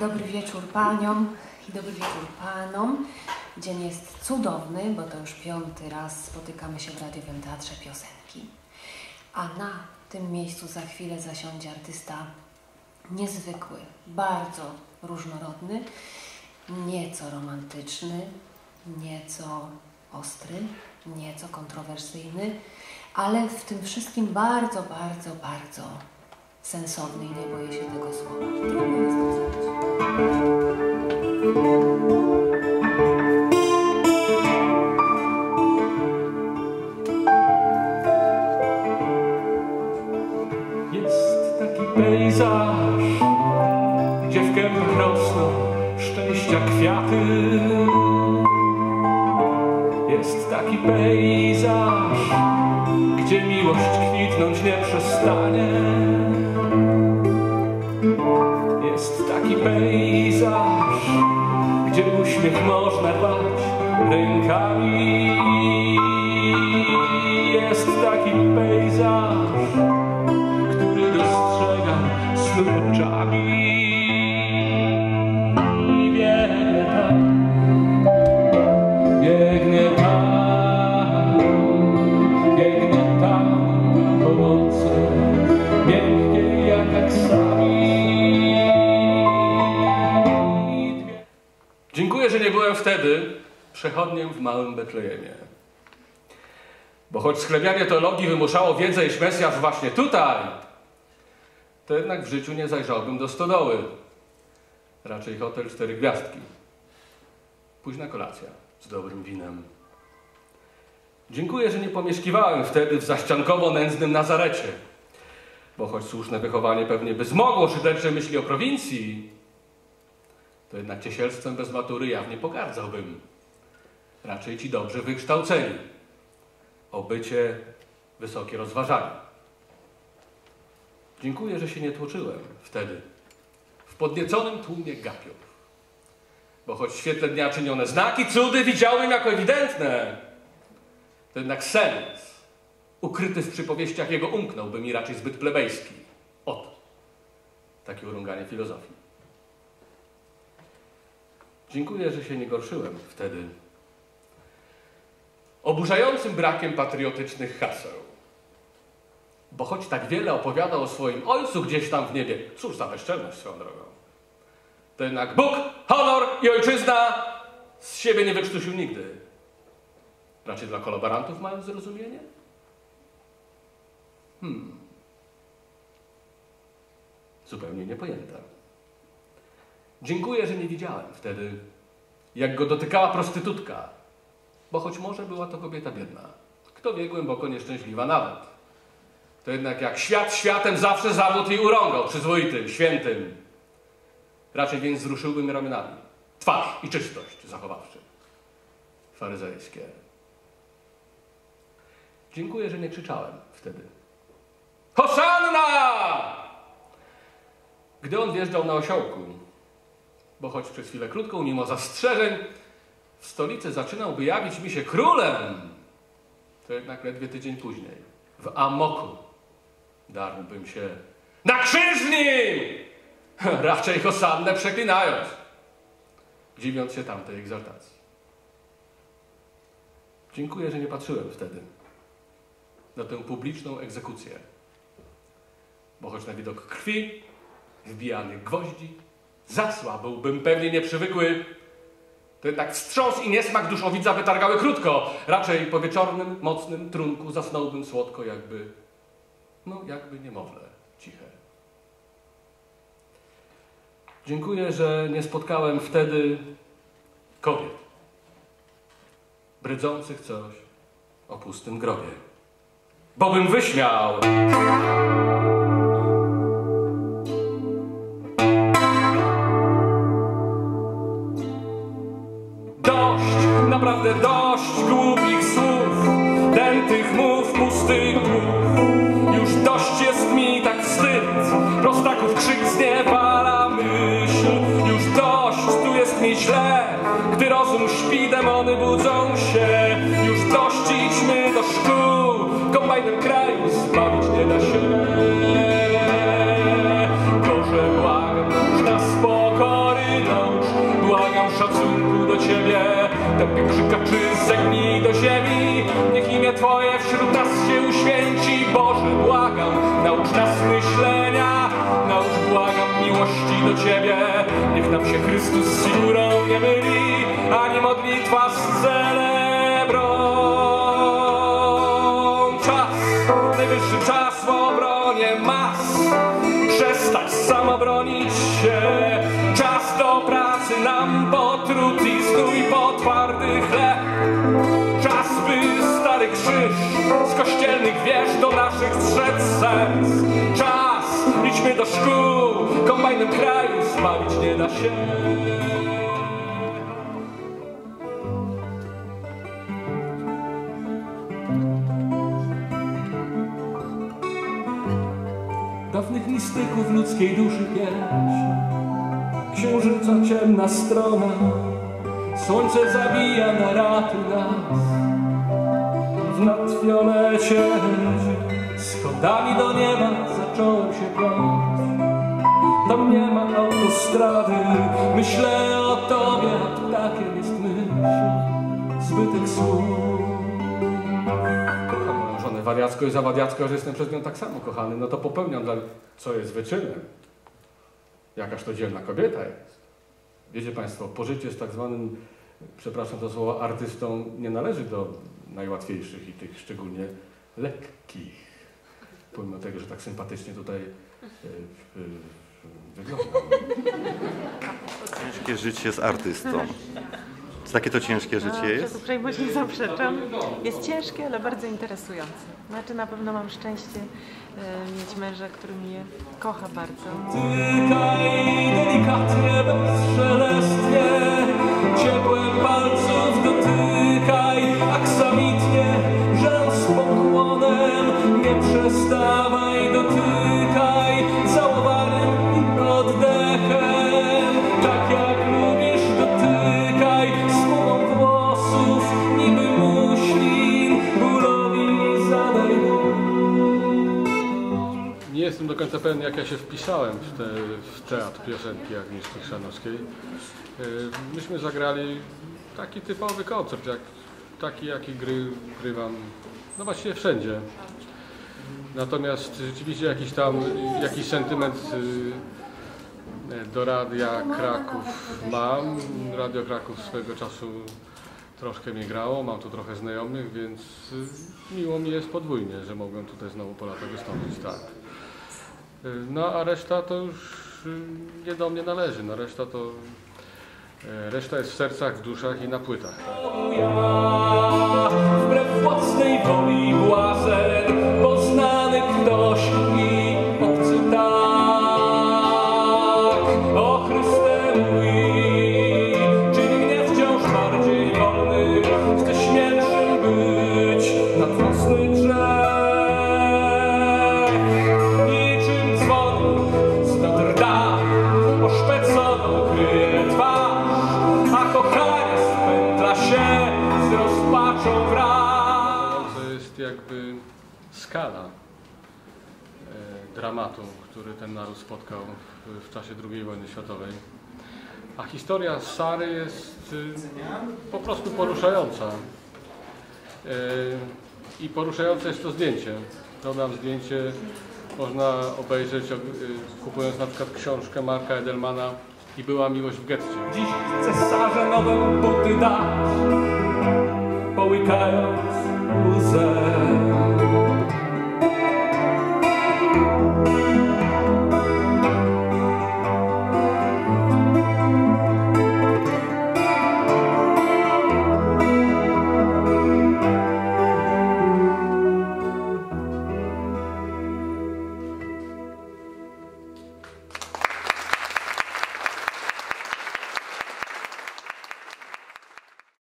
Dobry wieczór paniom i dobry wieczór panom. Dzień jest cudowny, bo to już piąty raz spotykamy się w Radiowym Teatrze Piosenki. A na tym miejscu za chwilę zasiądzie artysta niezwykły, bardzo różnorodny, nieco romantyczny, nieco ostry, nieco kontrowersyjny, ale w tym wszystkim bardzo, bardzo, bardzo sensowny i nie boję się tego słowa. Trudno jest taki pejzaż, gdzie w szczęścia kwiaty. Jest taki pejzaż, gdzie miłość kwitnąć nie przestanie. Jest taki pejzaż, gdzie uśmiech można rwać rękami. Jest taki pejzaż, który dostrzegam snu nie byłem wtedy przechodniem w małym Betlejemie. Bo choć sklepianie teologii wymuszało wiedzę, iż Mesjasz właśnie tutaj, to jednak w życiu nie zajrzałbym do stodoły. Raczej hotel cztery gwiazdki. Późna kolacja z dobrym winem. Dziękuję, że nie pomieszkiwałem wtedy w zaściankowo-nędznym Nazarecie. Bo choć słuszne wychowanie pewnie by zmogło szydercze myśli o prowincji, to jednak ciesielstwem bez matury jawnie pogardzałbym. Raczej ci dobrze wykształceni. O bycie wysokie rozważanie. Dziękuję, że się nie tłoczyłem wtedy w podnieconym tłumie gapiów. Bo choć w świetle dnia czynione znaki, cudy widziałem jako ewidentne, to jednak sens ukryty w przypowieściach jego umknął, by mi raczej zbyt plebejski. Oto takie urąganie filozofii. Dziękuję, że się nie gorszyłem wtedy oburzającym brakiem patriotycznych haseł. Bo choć tak wiele opowiadał o swoim ojcu gdzieś tam w niebie, cóż za bezczelność swoją drogą, to jednak Bóg, honor i ojczyzna z siebie nie wykrztusił nigdy. Raczej dla kolaborantów mają zrozumienie? Hmm. Zupełnie niepojęte. Dziękuję, że nie widziałem wtedy, jak go dotykała prostytutka, bo choć może była to kobieta biedna, kto wie, głęboko nieszczęśliwa nawet. To jednak jak świat światem zawsze zawód jej urągał, przyzwoitym, świętym. Raczej więc wzruszyłbym ramionami. Twarz i czystość zachowawczy. Faryzejskie. Dziękuję, że nie krzyczałem wtedy. Hosanna! Gdy on wjeżdżał na osiołku, bo choć przez chwilę krótką, mimo zastrzeżeń, w stolicy zaczynałby jawić mi się królem, to jednak ledwie tydzień później, w amoku, darłbym się na krzyż nim! Raczej Hosannę przeklinając, dziwiąc się tamtej egzaltacji. Dziękuję, że nie patrzyłem wtedy na tę publiczną egzekucję, bo choć na widok krwi, wbijanych gwoździ, zasła byłbym pewnie nieprzywykły to jednak wstrząs i niesmak duszowidza wytargały krótko. Raczej po wieczornym, mocnym trunku zasnąłbym słodko, jakby, no jakby niemowlę ciche. Dziękuję, że nie spotkałem wtedy kobiet brydzących coś o pustym grobie. Bo bym wyśmiał. Dość głupich słów, dętych mów, pustych głów. Już dość jest mi tak wstyd, prostaków krzyk zniewala myśl. Już dość, tu jest mi źle, gdy rozum śpi, demony budzą się. Już dość, idźmy do szkół, kombajnem kraju zbawić nie da się. Tępy krzykaczy zegnij do ziemi. Niech imię Twoje wśród nas się uświęci. Boże, błagam, naucz nas myślenia, naucz, błagam, miłości do Ciebie. Niech nam się Chrystus z figurą nie myli, ani modlitwa z celebrą. Czas, najwyższy czas w obronie mas. Przestać samobronić się. Czas do pracy nam potrut i stój po twardy chleb. Czas, by stary krzyż z kościelnych wież do naszych strzec serc. Czas, idźmy do szkół, kombajnem kraju zbawić nie da się. Dawnych mistyków ludzkiej duszy pieśń Księżyca ciemna strona. Słońce zabija na raty nas W nadfiolecie Schodami do nieba zacząłem się pląć. Tam nie ma autostrady. Myślę o tobie, ptakiem jest myśl Zbytek słów. Kocham moją żonę wariacko i za wariacko, że jestem przez nią tak samo kochany. No to popełniam dla... co jest wyczynem. Jakaż to dzielna kobieta jest. Wiecie Państwo, pożycie z tak zwanym, przepraszam to słowo, artystą nie należy do najłatwiejszych i tych szczególnie lekkich. Pomimo tego, że tak sympatycznie tutaj e, e, wyglądam. Ciężkie życie z artystą. Czy takie to ciężkie życie Przez jest? uprzejmość nie zaprzeczam. Jest ciężkie, ale bardzo interesujące. Znaczy na pewno mam szczęście e, mieć męża, który mnie kocha bardzo. Dotykaj delikatnie, bezszelestnie Ciepłem palców dotykaj Aksamitnie, jak ja się wpisałem w, te, w teatr piosenki Agnieszki Chrzanowskiej. Yy, Myśmy zagrali taki typowy koncert, jak, taki jaki gry, grywam, no właściwie wszędzie. Natomiast rzeczywiście jakiś tam, jakiś sentyment yy, do Radia Kraków mam. Radio Kraków swego czasu troszkę mnie grało, mam tu trochę znajomych, więc yy, miło mi jest podwójnie, że mogłem tutaj znowu po latach wystąpić, tak. No a reszta to już y, nie do mnie należy. No reszta to. e, Reszta jest w sercach, w duszach i na płytach. Wbrew własnej woli błazen, tak. Mój, czy mnie wciąż bardziej chcę być nad własny grzech. Skala e, dramatu, który ten naród spotkał w, czasie II wojny światowej. A historia Sary jest y, po prostu poruszająca. E, I poruszające jest to zdjęcie. To nam zdjęcie można obejrzeć y, kupując na przykład książkę Marka Edelmana i była miłość w getcie. Dziś cesarze nowe buty dać, połykając łzę.